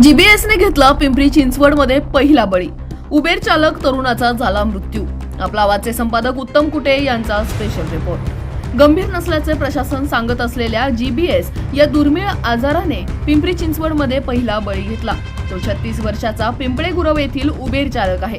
जीबीएसने घेतला पिंपरी चिंचवडमध्ये पहिला बळी. उबेर चालक तरुणाचा झाला मृत्यू. आपला आवाजचे संपादक उत्तम कुटे यांचा स्पेशल रिपोर्ट गंभीर नसल्याचे प्रशासन सांगत असलेल्या जीबीएस या दुर्मिळ आजाराने पिंपरी चिंचवडमध्ये पहिला बळी घेतला. तो छत्तीस वर्षाचा पिंपळे गुरव येथील उबेर चालक आहे.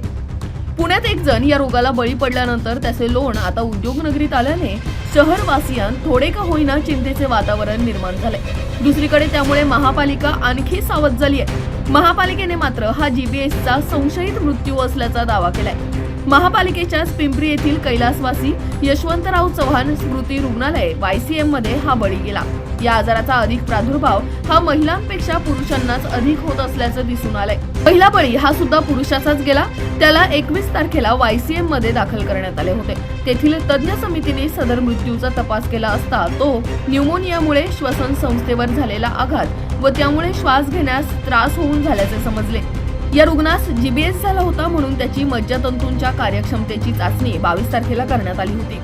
पुण्यात एक जण या रोगाला बळी पडल्यानंतर त्याचे लोण आता उद्योगनगरीत आल्याने शहरवासियांत थोडे का होईना चिंतेचे वातावरण निर्माण झाले. दुसरीकडे त्यामुळे महापालिका आणखी सावध झाली आहे महापालिकेने मात्र हा जीबीएसचा संशयित मृत्यू असल्याचा दावा केलाय. महापालिकेच्याच पिंपरी येथील कैलासवासी यशवंतराव चव्हाण स्मृती रुग्णालय वायसीएममध्ये हा बळी गेला. या आजाराचा अधिक प्रादुर्भाव हा महिलांपेक्षा पुरुषांनाच अधिक होत असल्याचं दिसून आलंय. पहिला बळी हा सुद्धा पुरुषाचाच गेला. त्याला एकवीस तारखेला वायसीएममध्ये दाखल करण्यात आले होते. तेथील तज्ज्ञ समितीने सदर मृत्यूचा तपास केला असता तो न्यूमोनियामुळे श्वसन संस्थेवर झालेला आघात व त्यामुळे श्वास घेण्यास त्रास होऊन झाल्याचे समजले. या रुग्णास जीबीएस झाला होता म्हणून त्याची मज्जातंतूंच्या कार्यक्षमतेची चाचणी बावीस तारखेला करण्यात आली होती.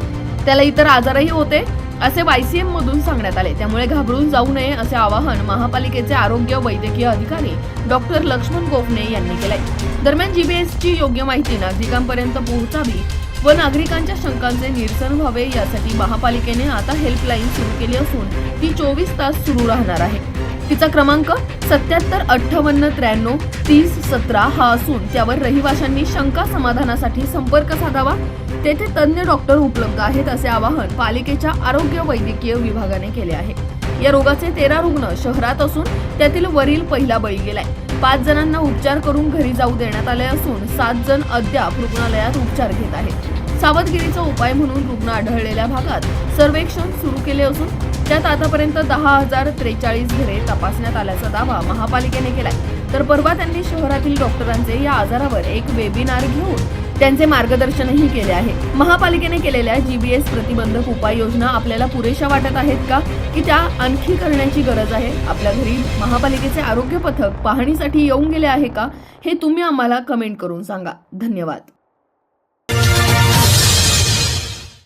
त्याला इतर आजारही होते असे वायसीएम मधून सांगण्यात आले. त्यामुळे घाबरून जाऊ नये असे आवाहन महापालिकेचे आरोग्य वैद्यकीय अधिकारी डॉक्टर लक्ष्मण गोपणे यांनी केले दरम्यान जीबीएसची योग्य माहिती नागरिकांपर्यंत पोहोचावी व नागरिकांच्या शंकांचे निरसन व्हावे यासाठी महापालिकेने आता हेल्पलाईन सुरू केली असून ती चोवीस तास सुरू राहणार आहे. तिचा क्रमांक सत्याहत्तर अठ्ठावन्न त्र्याण्णव तीस सतरा हा असून त्यावर रहिवाशांनी शंका समाधानासाठी संपर्क साधावा. तेथे तज्ज्ञ डॉक्टर उपलब्ध आहेत असे आवाहन पालिकेच्या आरोग्य वैद्यकीय विभागाने केले आहे. या रोगाचे तेरा रुग्ण शहरात असून त्यातील वरील पहिला बळी गेलाय. पाच जणांना उपचार करून घरी जाऊ देण्यात आले असून सात जण अद्याप रुग्णालयात उपचार घेत आहेत. सावधगिरीचा उपाय म्हणून रुग्ण आढळलेल्या भागात सर्वेक्षण सुरू केले असून त्यात आतापर्यंत दहा हजार त्रेचाळीस घरे तपासण्यात आल्याचा दावा महापालिकेने केलाय. तर परवा त्यांनी शहरातील डॉक्टरांचे या आजारावर एक वेबिनार घेऊन त्यांचे मार्गदर्शनही केले आहे. महापालिकेने केलेल्या जीबीएस प्रतिबंधक उपाययोजना आपल्याला पुरेशा वाटत आहेत का? की त्या आणखी करण्याची गरज आहे? आपल्या घरी महापालिकेचे आरोग्य पथक पाहणीसाठी येऊन गेले आहे का? हे तुम्ही आम्हाला कमेंट करून सांगा. धन्यवाद.